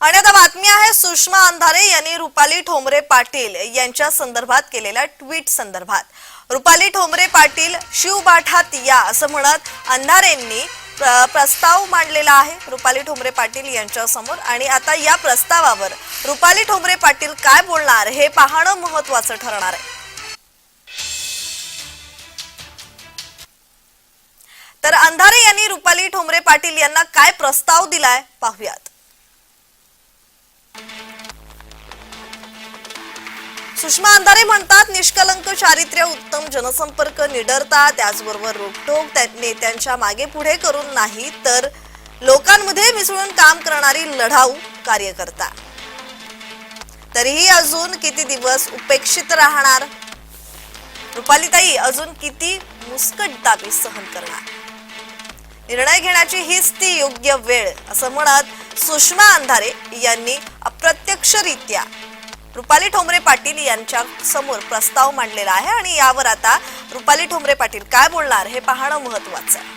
आणि आता बातमी आहे सुषमा अंधारे यांनी रुपाली ठोंबरे पाटील यांच्या संदर्भात केलेल्या ट्विट संदर्भात. रुपाली ठोंबरे पाटील शिवबाठात या असं म्हणत अंधारेंनी प्रस्ताव मांडलेला आहे रुपाली ठोंबरे पाटील यांच्या समोर. आणि आता या प्रस्तावावर रुपाली ठोंबरे पाटील काय बोलणार हे पाहणं महत्वाचं ठरणार आहे. तर अंधारे यांनी रुपाली ठोंबरे पाटील यांना काय प्रस्ताव दिलाय पाहुयात. सुषमा अंधारे म्हणतात निष्कलंक चारित्र्य उत्तम जनसंपर्क निडरता त्याचबरोबर रोखोक त्या नेत्यांच्या मागे पुढे करून नाही तर लोकांमध्ये मिसळून काम करणारी लढाऊ कार्यकर्ता. तरीही अजून किती दिवस उपेक्षित राहणार? रुपालीताई अजून किती मुस्कट दाबी सहन करणार? निर्णय घेण्याची हीच ती योग्य वेळ असं म्हणत सुषमा अंधारे यांनी अप्रत्यक्षरित्या रुपाली ठोंबरे पाटील यांच्या समोर प्रस्ताव मांडलेला आहे आणि यावर आता रुपाली ठोंबरे पाटील काय बोलणार हे पाहणं महत्वाचं आहे.